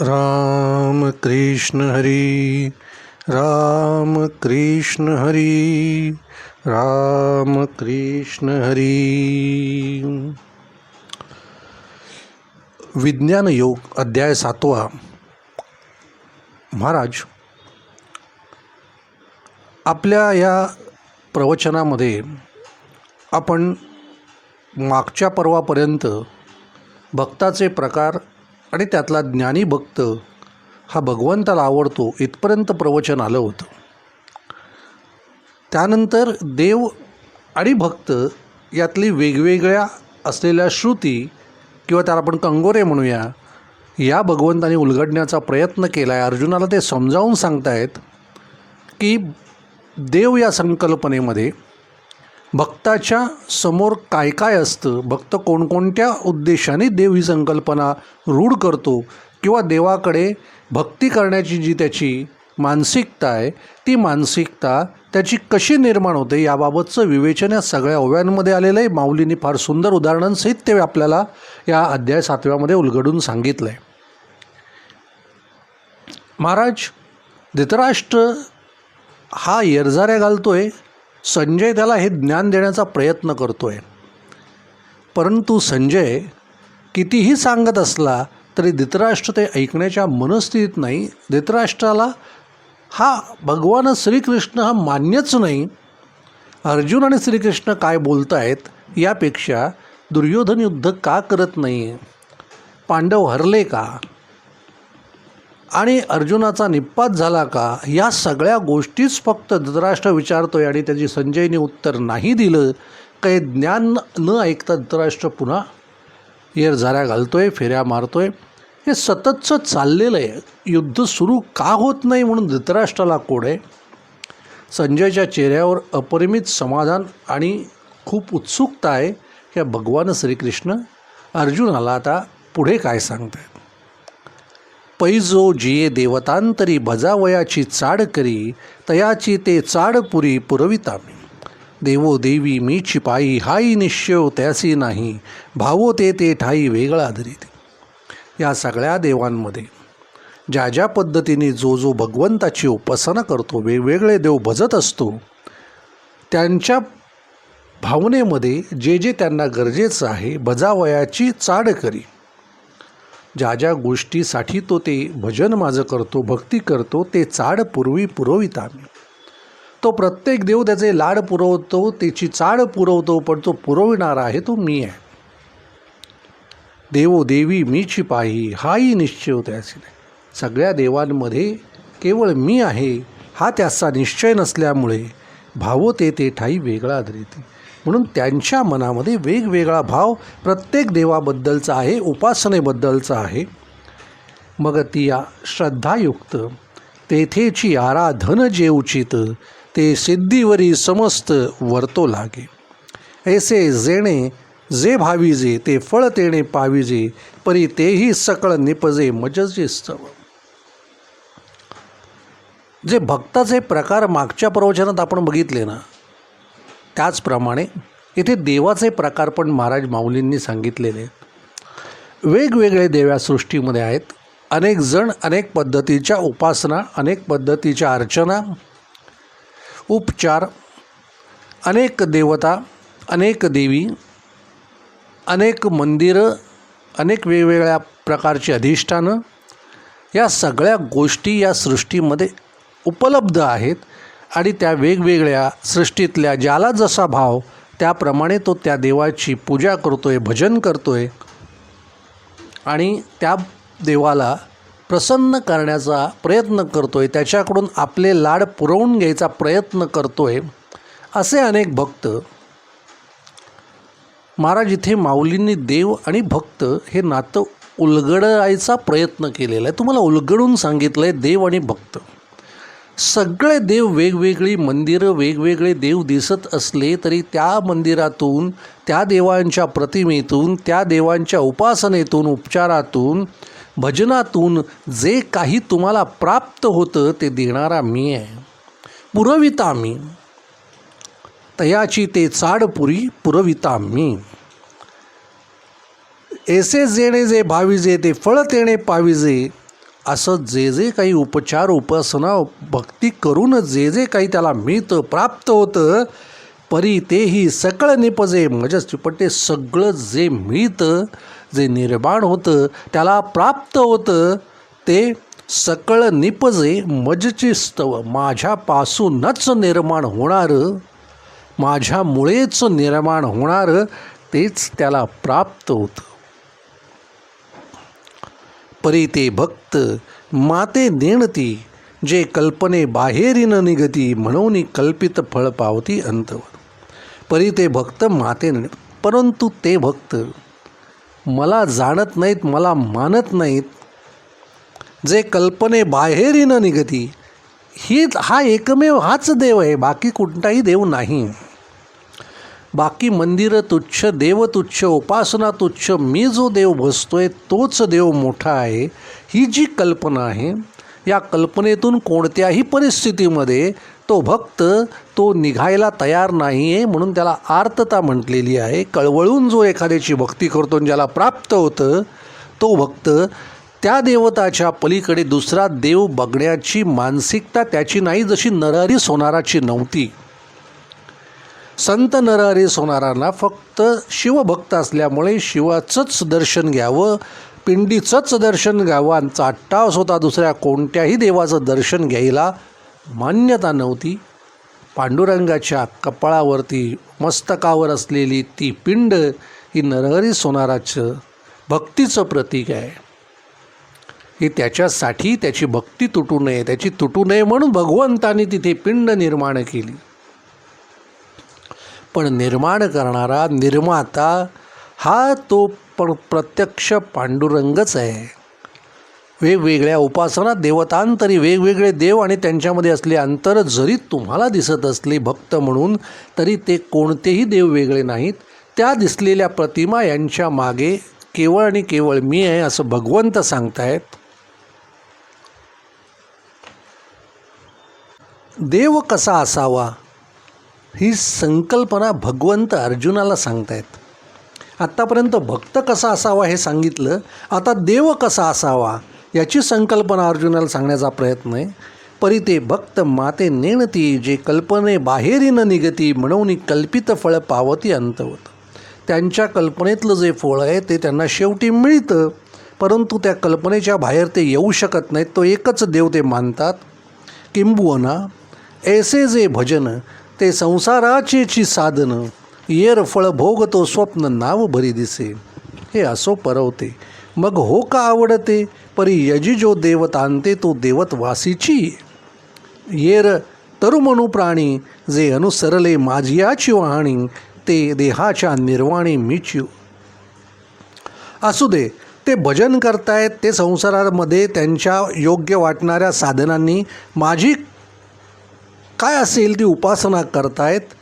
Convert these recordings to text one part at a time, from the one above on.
राम कृष्ण हरी राम कृष्ण हरी राम कृष्ण हरी। विज्ञान योग अध्याय सातवा। महाराज आपल्या या प्रवचनामध्ये आपण मागच्या पर्वापर्यंत भक्ताचे प्रकार आणि त्यातला ज्ञानी भक्त हा भगवंताला आवडतो इथपर्यंत प्रवचन आलं होतं. त्यानंतर देव आणि भक्त यातली वेगवेगळ्या असलेल्या श्रुती किंवा त्याला आपण कंगोरे म्हणूया या भगवंताने उलगडण्याचा प्रयत्न केला आहे अर्जुनाला ते समजावून सांगतायत की देव या संकल्पनेमध्ये भक्ताच्या समोर काय काय असतं? भक्त कोणकोणत्या उद्देशाने देव ही संकल्पना रूढ करतो? किंवा देवाकडे भक्ती करण्याची जी त्याची मानसिकता आहे ती मानसिकता त्याची कशी निर्माण होते? याबाबतचं विवेचन या सगळ्या ओव्यांमध्ये आलेलं आहे. माऊलींनी फार सुंदर उदाहरणांसहित ते आपल्याला या अध्याय सातव्यामध्ये उलगडून सांगितलं आहे महाराज धृतराष्ट्र हा येरझाऱ्या घालतोय. संजय त्याला हे ज्ञान देण्याचा प्रयत्न करतो आहे परंतु संजय कितीही सांगत असला तरी धृतराष्ट्र ते ऐकण्याच्या मनस्थितीत नाही. धृतराष्ट्राला हा भगवान श्रीकृष्ण हा मान्यच नाही. अर्जुन आणि श्रीकृष्ण काय बोलत आहेत यापेक्षा दुर्योधन युद्ध का करत नाही पांडव हरले का? आणि अर्जुनाचा निपात झाला का? या सगळ्या गोष्टीच फक्त धृतराष्ट्र विचारतोय आणि त्याची संजयने उत्तर नाही दिलं. काही ज्ञान न ऐकता धृतराष्ट्र पुन्हा येर झाऱ्या घालतोय फेऱ्या मारतोय. हे सततचं चाललेलं आहे. युद्ध सुरू का होत नाही म्हणून धृतराष्ट्राला कोड आहे. संजयच्या चेहऱ्यावर अपरिमित समाधान आणि खूप उत्सुकता आहे. की भगवान श्रीकृष्ण अर्जुनाला आता पुढे काय सांगतायत? पैजो जिये देवतांतरी भजावयाची चाड करी तयाची ते चाडपुरी पुरविता मी देवो देवी मी चिपाई हाई निश्चय त्यासी नाही भावो ते ते ठाई वेगळा धरीते. या सगळ्या देवांमध्ये ज्या ज्या पद्धतीने जो जो भगवंताची उपासना करतो वेगवेगळे देव भजत असतो त्यांच्या भावनेमध्ये जे जे त्यांना गरजेचं आहे भजावयाची चाड करी. ज्या ज्या गोष्टीसाठी तो ते भजन माझं करतो भक्ती करतो ते चाड पूर्वी पुरवित मी तो प्रत्येक देव त्याचे लाड पुरवतो त्याची चाड पुरवतो पण तो पुरविणारा आहे तो मी आहे. देवो देवी मीची पाही हाही निश्चय त्याची. सगळ्या देवांमध्ये केवळ मी आहे हा त्याचा निश्चय नसल्यामुळे भावो ते ते ठाई वेगळा धरीते. म्हणून त्यांच्या मनामध्ये वेगवेगळा भाव प्रत्येक देवाबद्दलचा आहे उपासनेबद्दलचा आहे. मग ती या श्रद्धायुक्त तेथेची आराधन जे उचित ते सिद्धीवरी समस्त वर्तो लागे. ऐसे जेणे जे भाविजे ते फळ तेणे पाविजे परी तेही सकळ निपजे मजजे स्तव. जे भक्ताचे प्रकार मागच्या प्रवचनात आपण बघितले ना त्याचप्रमाणे इथे देवाचे प्रकार पण महाराज माऊलींनी सांगितलेले. आहेत वेगवेगळे देव्या सृष्टीमध्ये आहेत. अनेक जण अनेक पद्धतीच्या उपासना अनेक पद्धतीच्या अर्चना उपचार अनेक देवता अनेक देवी अनेक मंदिरं अनेक वेगवेगळ्या प्रकारची अधिष्ठानं या सगळ्या गोष्टी या सृष्टीमध्ये उपलब्ध आहेत. आणि त्या वेगवेगळ्या सृष्टीतल्या ज्याला जसा भाव त्याप्रमाणे तो त्या देवाची पूजा करतो आहे भजन करतो आहे आणि त्या देवाला प्रसन्न करण्याचा प्रयत्न करतो आहे त्याच्याकडून आपले लाड पुरवून घ्यायचा प्रयत्न करतो आहे असे अनेक भक्त. महाराज इथे माऊलींनी देव आणि भक्त हे नातं उलगडायचा प्रयत्न केलेला आहे. तुम्हाला उलगडून सांगितलं आहे देव आणि भक्त. सगळे देव वेगवेगळी मंदिरं वेगवेगळे देव दिसत असले तरी त्या मंदिरातून त्या देवांच्या प्रतिमेतून त्या देवांच्या उपासनेतून उपचारातून भजनातून जे काही तुम्हाला प्राप्त होतं ते देणारा मी आहे. पुरविता मी. तयाची ते चाडपुरी पुरविता मी. एसे जेणे जे भाविजे ते फळ तेणे पाविजे असं जे जे काही उपचार उपासना भक्ती करून जे जे काही त्याला मिळतं प्राप्त होतं परी तेही सकळ निपजे म्हणजेच पण ते सगळं जे मिळतं जे निर्माण होतं त्याला प्राप्त होतं ते सकळ निपजे मजची स्तव माझ्यापासूनच निर्माण होणारं माझ्यामुळेच निर्माण होणारं तेच त्याला प्राप्त होतं. परी ते भक्त माते नेणती जे कल्पने बाहेरीन निगती म्हणून कल्पित फळ पावती अंतवर. परी ते भक्त माते ने परंतु ते भक्त मला जाणत नाहीत मला मानत नाहीत. जे कल्पने बाहेरीन निगती ही हा एकमेव हाच देव आहे बाकी कोणताही देव नाही. बाकी मंदिरं तुच्छ देव तुच्छ उपासना तुच्छ मी जो देव बसतोय तोच देव मोठा आहे ही जी कल्पना आहे या कल्पनेतून कोणत्याही परिस्थितीमध्ये तो भक्त तो निघायला तयार नाही आहे म्हणून त्याला आर्तता म्हटलेली आहे. कळवळून जो एखाद्याची भक्ती करतो आणि ज्याला प्राप्त होतं तो भक्त त्या देवताच्या पलीकडे दुसरा देव बघण्याची मानसिकता त्याची नाही जशी नरहरी सोनाराची नव्हती. संत नरहरी सोनारांना फक्त शिवभक्त असल्यामुळे शिवाचंच दर्शन घ्यावं पिंडीचंच दर्शन घ्यावं आणि होता दुसऱ्या कोणत्याही देवाचं दर्शन घ्यायला मान्यता नव्हती. पांडुरंगाच्या कपाळावरती मस्तकावर असलेली ती पिंड ही नरहरी सोनाराचं भक्तीचं प्रतीक आहे. ही त्याच्यासाठी त्याची भक्ती तुटू नये त्याची तुटू नये म्हणून भगवंतानी तिथे पिंड निर्माण केली. पण निर्माण करणारा निर्माता हा तो पण प्रत्यक्ष पांडुरंगच आहे. वेगवेगळ्या उपासना देवतांतरी वेगवेगळे देव आणि त्यांच्यामध्ये असले अंतर जरी तुम्हाला दिसत असले भक्त म्हणून तरी ते कोणतेही देव वेगळे नाहीत. त्या दिसलेल्या प्रतिमा यांच्या मागे केवळ आणि केवळ मी आहे असं भगवंत सांगतायत. देव कसा असावा? ही संकल्पना भगवंत अर्जुनाला सांगतायत. आत्तापर्यंत भक्त कसा असावा हे सांगितलं आता देव कसा असावा याची संकल्पना अर्जुनाला सांगण्याचा प्रयत्न आहे. परी ते भक्त माते नेणती जे कल्पने बाहेरीन निगती म्हणून कल्पित फळ पावती अंतवत. त्यांच्या कल्पनेतलं जे फळ आहे ते त्यांना शेवटी मिळतं परंतु त्या कल्पनेच्या बाहेर ते येऊ शकत नाहीत. तो एकच देव ते मानतात. किंबुवना ऐसे जे भजन ते संसाराचेची साधनं येर फळ भोगतो स्वप्न नाव भरी दिसे. हे असो परवते. मग हो का आवडते? परी यजी जो देवत आणते तो देवत वासीची येर तरुमनु प्राणी जे अनुसरले माझियाची वाहणी ते देहाच्या निर्वाणी मिच्यू. असू दे ते भजन करतायत ते संसारामध्ये त्यांच्या योग्य वाटणाऱ्या साधनांनी माझी काय असेल ती उपासना करतायत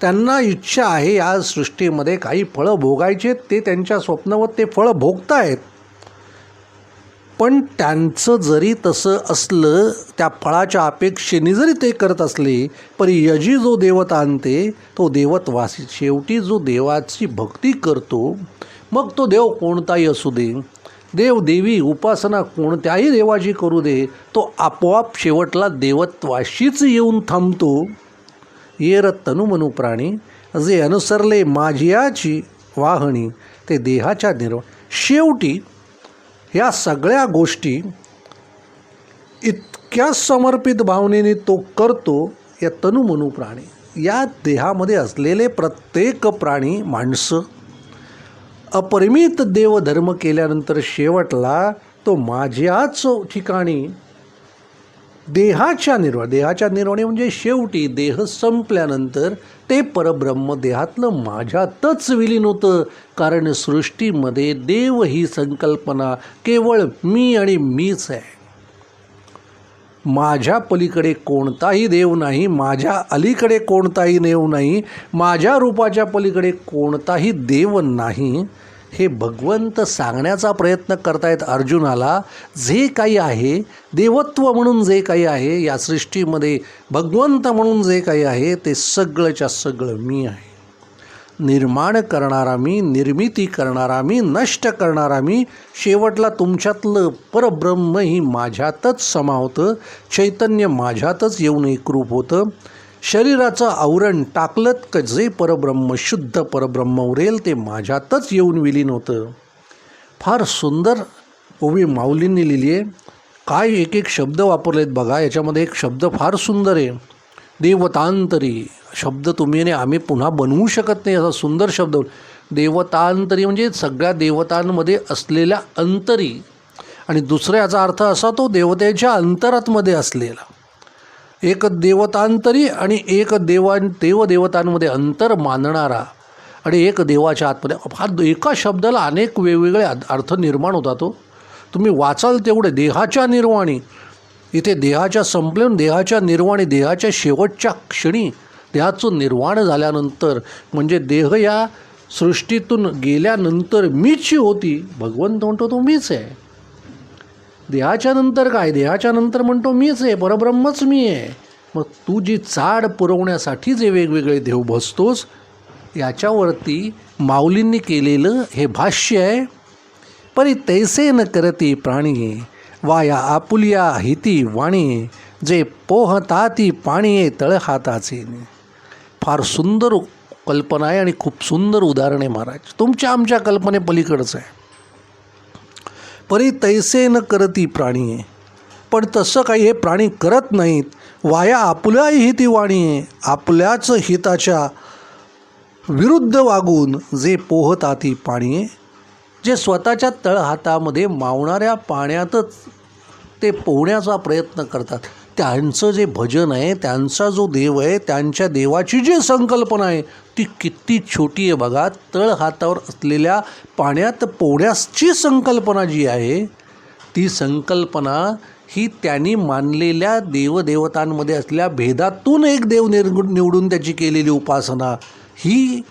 त्यांना इच्छा आहे या सृष्टीमध्ये काही फळं भोगायचे ते त्यांच्या स्वप्नावर ते फळं भोगतायत. पण त्यांचं जरी तसं असलं त्या फळाच्या अपेक्षेने जरी ते करत असले परी यजी जो देवता आणते तो देवतवासी. शेवटी जो देवाची भक्ती करतो मग तो देव कोणताही असू दे. देव देवी उपासना कोणत्याही देवाची करू दे. तो आपोआप शेवटला देवत्वाशीच येऊन थांबतो. येर तनुमनु प्राणी जे अनुसरले माझियाची वाहणी ते देहाच्या निर्वा शेवटी ह्या सगळ्या गोष्टी इतक्या समर्पित भावनेने तो करतो या तनुमनु प्राणी. या देहामध्ये असलेले प्रत्येक प्राणी माणसं अपरिमित देवधर्म केल्यानंतर शेवटला तो माझ्याच ठिकाणी. देहाच्या निर्वाण देहाच्या निर्वाणी म्हणजे शेवटी देह संपल्यानंतर ते परब्रह्म देहातलं माझ्यातच विलीन होतं. कारण सृष्टीमध्ये देव ही संकल्पना केवळ मी आणि मीच आहे. माझ्या पलीकडे कोणताही देव नाही माझ्या अलीकडे कोणताही देव नाही माझ्या रूपाच्या पलीकडे कोणताही देव नाही हे भगवंत सांगण्याचा प्रयत्न करतायत अर्जुनाला. जे काही आहे देवत्व म्हणून जे काही आहे या सृष्टीमध्ये भगवंत म्हणून जे काही आहे ते सगळंच्या सगळं मी आहे. निर्माण करणारा मी निर्मिती करणारा मी नष्ट करणारा मी शेवटला तुमच्यातलं परब्रह्म ही माझ्यातच समावतं चैतन्य माझ्यातच येऊन एकरूप होतं. शरीराचं आवरण टाकलत क जे परब्रह्म शुद्ध परब्रह्म उरेल ते माझ्यातच येऊन विलीन होतं. फार सुंदर ओवी माऊलींनी लिहिली आहे. काय एक एक शब्द वापरलेत बघा याच्यामध्ये एक शब्द फार सुंदर आहे. देवतांतरी शब्द तुम्ही आणि आम्ही पुन्हा बनवू शकत नाही असा सुंदर शब्द. देवतांतरी म्हणजे सगळ्या देवतांमध्ये असलेल्या अंतरी. आणि दुसऱ्याचा याचा अर्थ असा तो देवतेच्या अंतरातमध्ये असलेला. एक देवतांतरी आणि एक देवा देवदेवतांमध्ये अंतर मानणारा. आणि एक देवाच्या आतमध्ये हा एका शब्दाला अनेक वेगवेगळे अर्थ निर्माण होता तो हो. तुम्ही वाचाल तेवढे देहाच्या निर्वाणी. इथे देहाच्या संपलेन देहाच्या निर्वाणी देहाच्या शेवटच्या क्षणी त्याचं निर्वाण झाल्यानंतर म्हणजे देह या सृष्टीतून गेल्यानंतर मीच होती. भगवंत म्हणतो तो मीच आहे. देहाच्या नंतर काय? देहाच्या नंतर म्हणतो मीच आहे. परब्रह्मच मी आहे. मग तू जी चाड पुरवण्यासाठी जे वेगवेगळे देव बसतोस याच्यावरती माऊलींनी केलेलं हे भाष्य आहे. परी तैसे न करती प्राणी वाया आपुलिया हिती वाणी जे पोहताती पाणी तळ हाताचे फार सुंदर कल्पना आहे आणि खूप सुंदर उदाहरण आहे महाराज. तुमच्या आमच्या कल्पनेपलीकडचं आहे. परी तैसे न करती प्राणी आहे. पण तसं काही हे प्राणी करत नाहीत. वाया आपल्याही ती वाणी आहे. आपल्याच हिताच्या विरुद्ध वागून जे पोहताती पाणी जे स्वतःच्या तळहातामध्ये मावणाऱ्या पाण्यातच ते पोहण्याचा प्रयत्न करतात. त्यांचं जे भजन आहे त्यांचा जो देव आहे त्यांच्या देवाची जी संकल्पना आहे ती किती छोटी आहे बघा. तळ हातावर असलेल्या पाण्यात पोहण्याची संकल्पना जी आहे ती संकल्पना ही त्यांनी मानलेल्या देवदेवतांमध्ये असलेल्या भेदातून एक देव निर निवडून त्याची केलेली उपासना. ही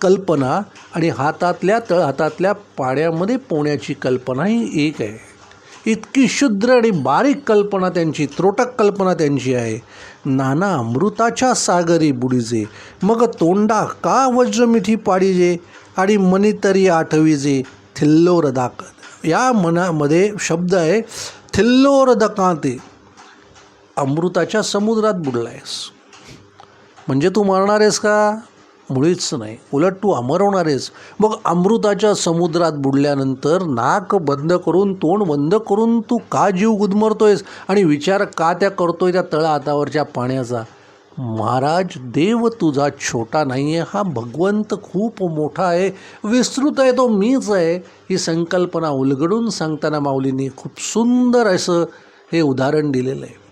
कल्पना आणि हातातल्या तळ हातातल्या पाण्यामध्ये पोहण्याची कल्पना ही एक आहे. इतकी शुद्र आणि बारीक कल्पना त्यांची त्रोटक कल्पना त्यांची आहे. नाना अमृताच्या सागरी बुडीजे मग तोंडा का वज्रमिठी पाडीजे आणि मनी तरी आठवीजे थिल्लोर दाकत या मनामध्ये शब्द आहे थिल्लोर दकांते. अमृताच्या समुद्रात बुडलायस. म्हणजे तू मरणार आहेस का? मुळीच नाही. उलट तू अमर आहेस. मग अमृताच्या समुद्रात बुडल्यानंतर नाक बंद करून तोंड बंद करून तू का जीव गुदमरतोयस? आणि विचार का त्या करतोय त्या तळ हातावरच्या पाण्याचा? महाराज देव तुझा छोटा नाही आहे हा भगवंत खूप मोठा आहे. विस्तृत आहे तो मीच आहे. ही संकल्पना उलगडून सांगताना माऊलींनी खूप सुंदर असं हे उदाहरण दिलेलं आहे.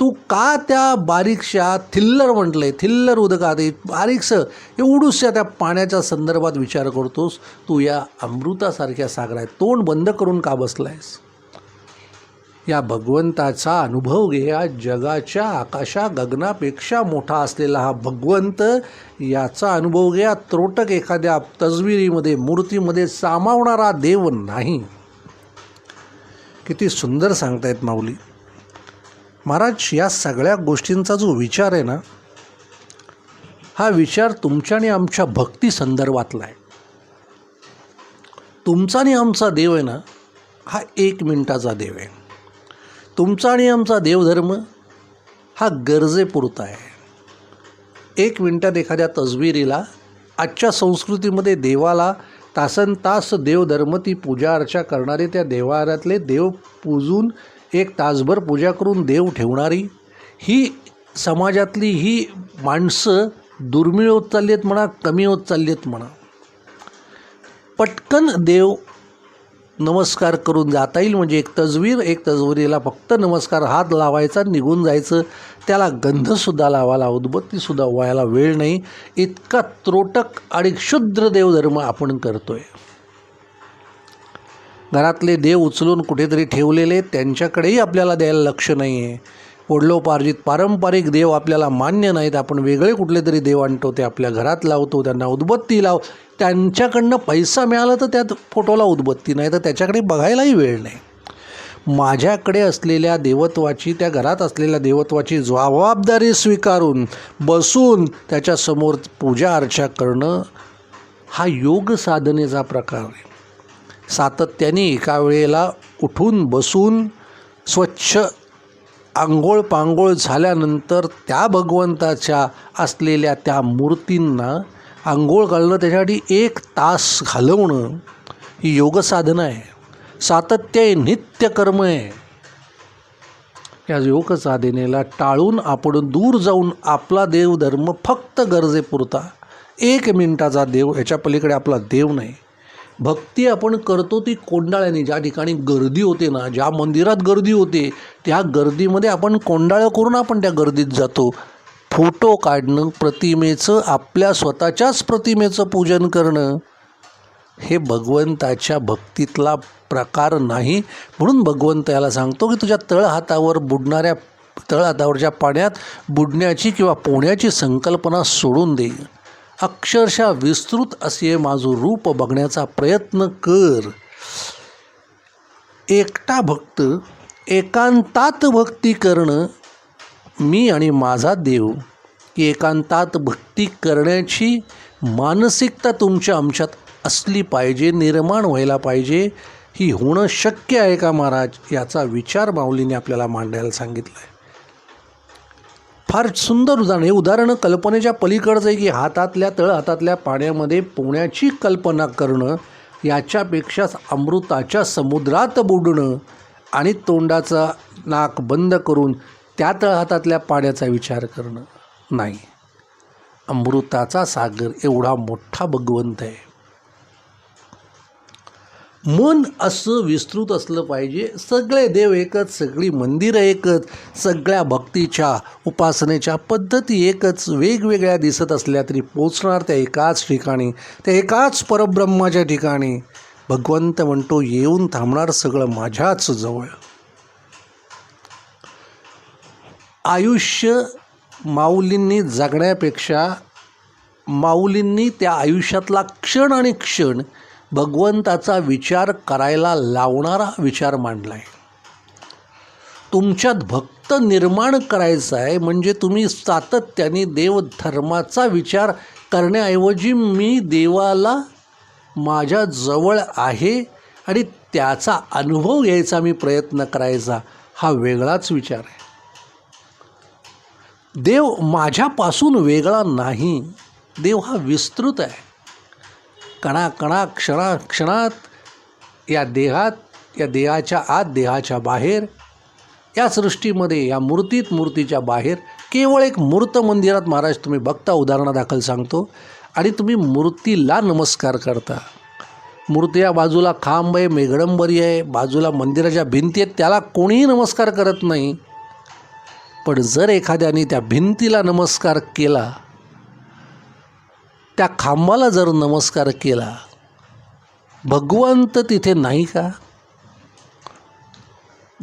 तू का त्या बारीकशा थिल्लर म्हटलंय? थिल्लर उदकात बारीकसं. एवढूसशा त्या पाण्याच्या संदर्भात विचार करतोस. तू या अमृतासारख्या सागरात तोंड बंद करून का बसलायस? या भगवंताचा अनुभव घे या जगाच्या आकाशा गगनापेक्षा मोठा असलेला हा भगवंत याचा अनुभव घे या त्रोटक एखाद्या तजविरीमध्ये मूर्तीमध्ये सामावणारा देव नाही. किती सुंदर सांगतायत माऊली. महाराज या सगळ्या गोष्टींचा जो विचार आहे ना हा विचार तुमच्या आणि आमच्या भक्ती संदर्भातला आहे. तुमचा आणि आमचा देव आहे ना हा एक मिनिटाचा देव आहे. तुमचा आणि आमचा देवधर्म हा गरजेपुरता आहे. एक मिनटात एखाद्या तसबिरीला आजच्या संस्कृतीमध्ये देवाला तासन तास देवधर्म ती पूजा अर्चा करणारे त्या देवाऱ्यातले देव पूजून एक तासभर पूजा करून देव ठेवणारी ही समाजातली ही माणसं दुर्मिळ होत चालली आहेत म्हणा कमी होत चालली आहेत म्हणा. पटकन देव नमस्कार करून जाता येईल म्हणजे एक तजवीर एक तजवीरीला फक्त नमस्कार हात लावायचा निघून जायचं. त्याला गंधसुद्धा लावायला उदबत्तीसुद्धा व्हायला वेळ नाही. इतका त्रोटक आणि क्षुद्र देवधर्म आपण करतो आहे घरातले देव उचलून कुठेतरी ठेवलेले त्यांच्याकडेही आपल्याला द्यायला लक्ष नाही आहे वडलोपार्जित पारंपरिक देव आपल्याला मान्य नाहीत. आपण वेगळे कुठले तरी देव आणतो ते आपल्या घरात लावतो त्यांना उदबत्ती लाव त्यांच्याकडनं पैसा मिळाला तर त्यात फोटोला उदबत्ती नाही तर त्याच्याकडे बघायलाही वेळ नाही. माझ्याकडे असलेल्या देवत्वाची त्या घरात असलेल्या देवत्वाची जबाबदारी स्वीकारून बसून त्याच्यासमोर पूजा अर्चा करणं हा योग साधनेचा प्रकार आहे. सातत्याने एका वेळेला उठून बसून स्वच्छ आंघोळ पांघोळ झाल्यानंतर त्या भगवंताच्या असलेल्या त्या मूर्तींना आंघोळ घालणं त्याच्यासाठी एक तास घालवणं ही योगसाधना आहे. सातत्य आहे नित्यकर्म आहे. या योगसाधनेला टाळून आपण दूर जाऊन आपला देवधर्म फक्त गरजेपुरता. एक मिनटाचा देव ह्याच्या पलीकडे आपला देव नाही. भक्ती आपण करतो ती कोंडाळ्याने. ज्या ठिकाणी गर्दी होते ना ज्या मंदिरात गर्दी होते त्या गर्दीमध्ये आपण कोंडाळं करून आपण त्या गर्दीत जातो. फोटो काढणं प्रतिमेचं आपल्या स्वतःच्याच प्रतिमेचं पूजन करणं हे भगवंताच्या भक्तीतला प्रकार नाही. म्हणून भगवंत याला सांगतो की तुझ्या तळहातावर बुडणाऱ्या तळहातावरच्या पाण्यात बुडण्याची किंवा पोहण्याची संकल्पना सोडून दे. अक्षरशः विस्तृत असे माझं रूप बघण्याचा प्रयत्न कर. एकटा भक्त एकांतात भक्ती करणं मी आणि माझा देव की एकांतात भक्ती करण्याची मानसिकता तुमच्या आमच्यात असली पाहिजे निर्माण व्हायला पाहिजे ही होणं शक्य आहे का महाराज? याचा विचार माऊलीने आपल्याला मांडायला सांगितलं आहे फार सुंदर उदाहरण हे उदाहरण कल्पनेच्या पलीकडचं आहे की हातातल्या तळहातातल्या पाण्यामध्ये पोहण्याची कल्पना करणं याच्यापेक्षा अमृताच्या समुद्रात बुडणं आणि तोंडाचा नाक बंद करून त्या तळहातातल्या पाण्याचा विचार करणं. नाही. अमृताचा सागर एवढा मोठा भगवंत आहे. मन असं विस्तृत असलं पाहिजे. सगळे देव एकच सगळी मंदिरं एकच सगळ्या भक्तीच्या उपासनेच्या पद्धती एकच वेगवेगळ्या दिसत असल्या तरी पोचणार त्या एकाच ठिकाणी त्या एकाच परब्रह्माच्या ठिकाणी. भगवंत म्हणतो येऊन थांबणार सगळं माझ्याच जवळ. आयुष्य माऊलींनी जगण्यापेक्षा माऊलींनी त्या आयुष्यातला क्षण आणि क्षण भगवंताचा विचार करायला लावणारा विचार मांडला आहे तुमच्यात भक्त निर्माण करायचा आहे म्हणजे तुम्ही सातत्याने देवधर्माचा विचार करण्याऐवजी मी देवाला माझ्या जवळ आहे आणि त्याचा अनुभव घ्यायचा मी प्रयत्न करायचा हा वेगळाच विचार आहे. देव माझ्यापासून वेगळा नाही देव हा विस्तृत आहे. कणा कणा क्षणा क्षणात या देहात या देहाच्या आत देहाच्या बाहेर या सृष्टीमध्ये या मूर्तीत मूर्तीच्या बाहेर केवळ एक मूर्त मंदिरात महाराज तुम्ही बघता उदाहरणादाखल सांगतो. आणि तुम्ही मूर्तीला नमस्कार करता. मूर्ती या बाजूला खांब आहे मेघडंबरी आहे बाजूला मंदिराच्या भिंती आहेत त्याला कोणीही नमस्कार करत नाही. पण जर एखाद्याने त्या भिंतीला नमस्कार केला त्या खांबाला जर नमस्कार केला भगवंत तिथे नाही का?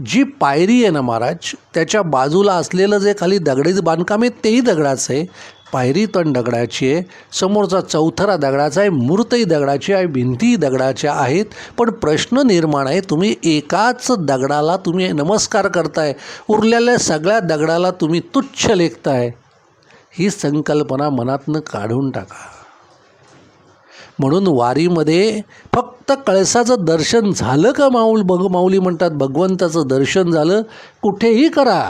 जी पायरी आहे ना महाराज त्याच्या बाजूला असलेलं जे खाली दगडीचं बांधकाम आहे तेही दगडाचं आहे. पायरी पण दगडाची आहे समोरचा चौथरा दगडाचा आहे मूर्तही दगडाची आहे भिंतीही दगडाच्या आहेत. पण प्रश्न निर्माण आहे तुम्ही एकाच दगडाला तुम्ही नमस्कार करताय उरलेल्या सगळ्या दगडाला तुम्ही तुच्छ लेखताय. ही संकल्पना मनातनं काढून टाका. म्हणून वारीमध्ये फक्त कळसाचं दर्शन झालं का माऊल? बघ माऊली म्हणतात भगवंताचं दर्शन झालं कुठेही करा.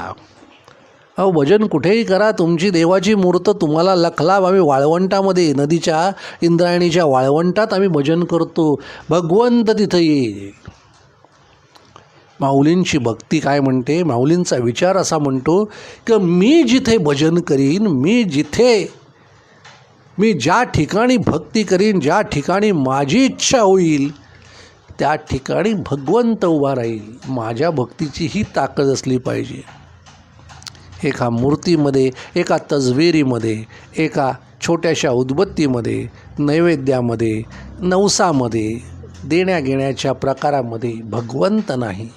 अहो भजन कुठेही करा तुमची देवाची मूर्त तुम्हाला लखलाव आम्ही वाळवंटामध्ये नदीच्या इंद्रायणीच्या वाळवंटात आम्ही भजन करतो. भगवंत तिथं येईल माऊलींची भक्ती काय म्हणते? माऊलींचा विचार असा म्हणतो की मी जिथे भजन करीन मी जिथे मी ज्या ठिकाणी भक्ती करीन ज्या ठिकाणी माझी इच्छा होईल त्या ठिकाणी भगवंत उभा राहील. माझ्या भक्तीची ही ताकद असली पाहिजे. एका मूर्तीमध्ये एका तजवेरीमध्ये एका छोट्याशा उद्बत्तीमध्ये नैवेद्यामध्ये नवसामध्ये देण्याघेण्याच्या प्रकारामध्ये भगवंत नाही.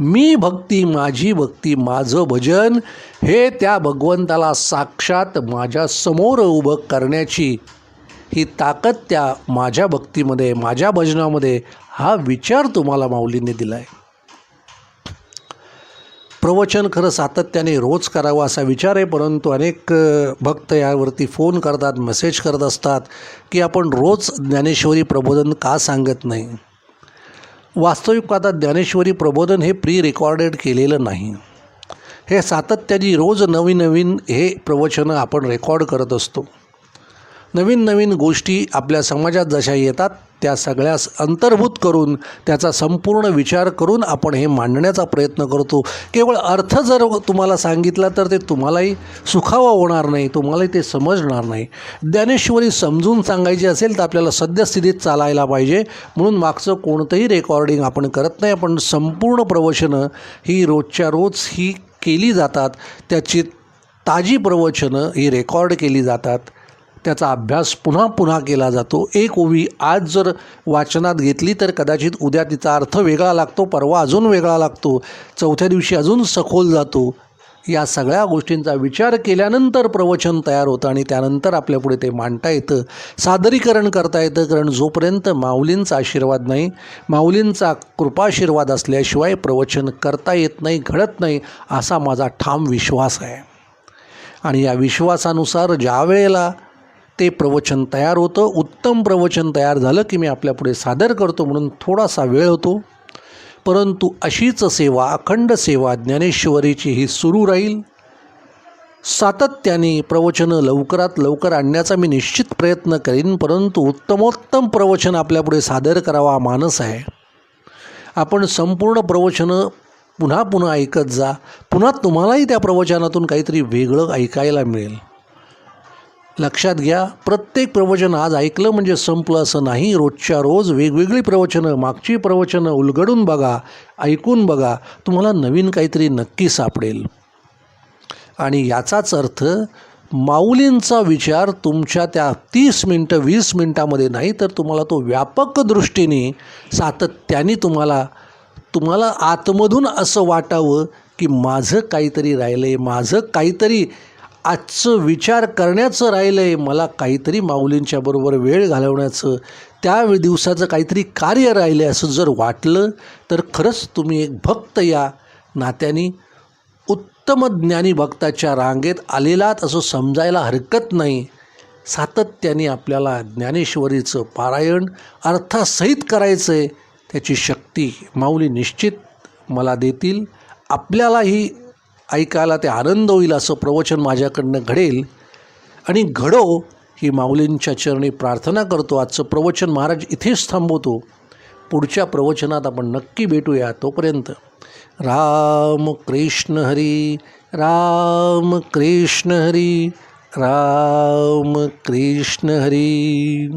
मी भक्ती माझी भक्ती माझं भजन हे त्या भगवंताला साक्षात माझ्यासमोर उभं करण्याची ही ताकद त्या माझ्या भक्तीमध्ये माझ्या भजनामध्ये हा विचार तुम्हाला माऊलीने दिला आहे प्रवचन खरं सातत्याने रोज करावं असा विचार आहे परंतु अनेक भक्त यावरती फोन करतात मेसेज करत असतात की आपण रोज ज्ञानेश्वरी प्रबोधन का सांगत नाही? वास्तविक ज्ञानेश्वरी प्रबोधन हे प्री रेकॉर्डेड केलेलं नाही. हे सातत्याने रोज नवीन नवीन हे प्रवचनं आपण रेकॉर्ड करत असतो. नवीन नवीन गोष्टी आपल्या समाजात जशा येतात त्या सगळ्यास अंतर्भूत करून त्याचा संपूर्ण विचार करून आपण हे मांडण्याचा प्रयत्न करतो. केवळ अर्थ जर तुम्हाला सांगितला तर ते तुम्हालाही सुखावा होणार नाही तुम्हालाही ते समजणार नाही. ज्ञानेश्वरी समजून सांगायची असेल तर आपल्याला सद्यस्थितीत चालायला पाहिजे. म्हणून मागचं कोणतंही रेकॉर्डिंग आपण करत नाही आपण संपूर्ण प्रवचनं ही रोजच्या रोज ही केली जातात. त्याची ताजी प्रवचनं ही रेकॉर्ड केली जातात. त्याचा अभ्यास पुन्हा पुन्हा केला जातो. एक ओवी आज जर वाचनात घेतली तर कदाचित उद्या तिचा अर्थ वेगळा लागतो परवा अजून वेगळा लागतो चौथ्या दिवशी अजून सखोल जातो. या सगळ्या गोष्टींचा विचार केल्यानंतर प्रवचन तयार होतं आणि त्यानंतर आपल्यापुढे ते मांडता येतं. सादरीकरण करता येतं कारण जोपर्यंत माऊलींचा आशीर्वाद नाही माऊलींचा कृपाशीर्वाद असल्याशिवाय प्रवचन करता येत नाही घडत नाही असा माझा ठाम विश्वास आहे. आणि या विश्वासानुसार ज्या वेळेला ते प्रवचन तयार होतं. उत्तम प्रवचन तयार झालं की मी आपल्यापुढे सादर करतो म्हणून थोडासा वेळ होतो. परंतु अशीच सेवा अखंड सेवा ज्ञानेश्वरीची ही सुरू राहील. सातत्याने प्रवचनं लवकरात लवकर आणण्याचा मी निश्चित प्रयत्न करीन परंतु उत्तमोत्तम प्रवचन आपल्यापुढे सादर करावा मानस आहे. आपण संपूर्ण प्रवचनं पुन्हा पुन्हा ऐकत जा. पुन्हा तुम्हालाही त्या प्रवचनातून काहीतरी वेगळं ऐकायला मिळेल. लक्षात घ्या प्रत्येक प्रवचन आज ऐकलं म्हणजे संपलं असं नाही. रोजच्या रोज वेगवेगळी प्रवचनं मागची प्रवचनं उलगडून बघा ऐकून बघा. तुम्हाला नवीन काहीतरी नक्की सापडेल. आणि याचाच अर्थ माऊलींचा विचार तुमच्या त्या तीस मिनटं वीस मिनटामध्ये नाही तर तुम्हाला तो व्यापक दृष्टीने सातत्याने तुम्हाला तुम्हाला आतमधून असं वाटावं की माझं काहीतरी राहिलं आहे माझं काहीतरी आजचं विचार करण्याचं राहिलं आहे मला काहीतरी माऊलींच्या बरोबर वेळ घालवण्याचं त्या दिवसाचं काहीतरी कार्य राहिलं आहे असं जर वाटलं तर खरंच तुम्ही एक भक्त या. नात्याने उत्तम ज्ञानी भक्ताच्या रांगेत आलेलात असं समजायला हरकत नाही. सातत्याने आपल्याला ज्ञानेश्वरीचं पारायण अर्थासहित करायचं आहे त्याची शक्ती माऊली निश्चित मला देतील. आपल्यालाही ऐकायला ते आनंद होईल असं प्रवचन माझ्याकडनं घडेल. आणि घडो ही माऊलींच्या चरणी प्रार्थना करतो. आजचं प्रवचन महाराज इथेच थांबवतो. पुढच्या प्रवचनात आपण नक्की भेटूया तोपर्यंत. राम कृष्ण हरी राम कृष्ण हरी राम कृष्ण हरी.